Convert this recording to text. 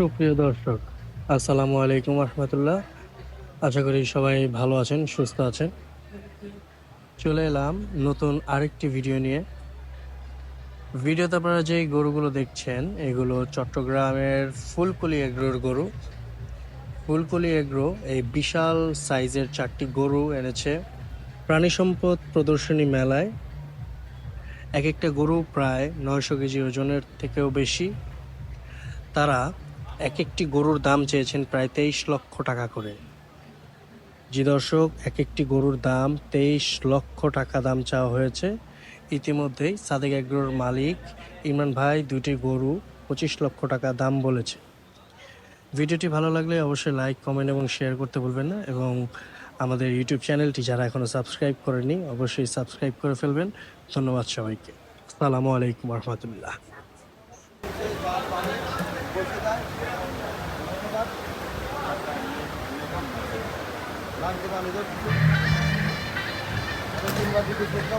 সুপ্রিয় দর্শক, আসসালামু আলাইকুম রহমতুল্লাহ। আশা করি সবাই ভালো আছেন, সুস্থ আছেন। চলে এলাম নতুন আরেকটি ভিডিও নিয়ে। ভিডিওতে আপনারা যে গরুগুলো দেখছেন, এগুলো চট্টগ্রামের ফুলকলি এগ্রোর গরু। ফুলকলি এগ্রো এই বিশাল সাইজের চারটি গরু এনেছে প্রাণী সম্পদ প্রদর্শনী মেলায়। এক একটা গরু প্রায় নয়শো কেজি ওজনের থেকেও বেশি। তারা এক একটি গরুর দাম চেয়েছেন প্রায় তেইশ লক্ষ টাকা করে। জি দর্শক এক একটি গরুর দাম তেইশ লক্ষ টাকা দাম চাওয়া হয়েছে। ইতিমধ্যেই সাদেক এগ্রোর মালিক ইমরান ভাই দুইটি গরু পঁচিশ লক্ষ টাকা দাম বলেছে। ভিডিওটি ভালো লাগলে অবশ্যই লাইক, কমেন্ট এবং শেয়ার করতে ভুলবেন না এবং আমাদের ইউটিউব চ্যানেলটি যারা এখনও সাবস্ক্রাইব করেনি অবশ্যই সাবস্ক্রাইব করে ফেলবেন। ধন্যবাদ সবাইকে। আসসালামু আলাইকুম রহমতুল্লাহ। তিনবার দিকে চেষ্টা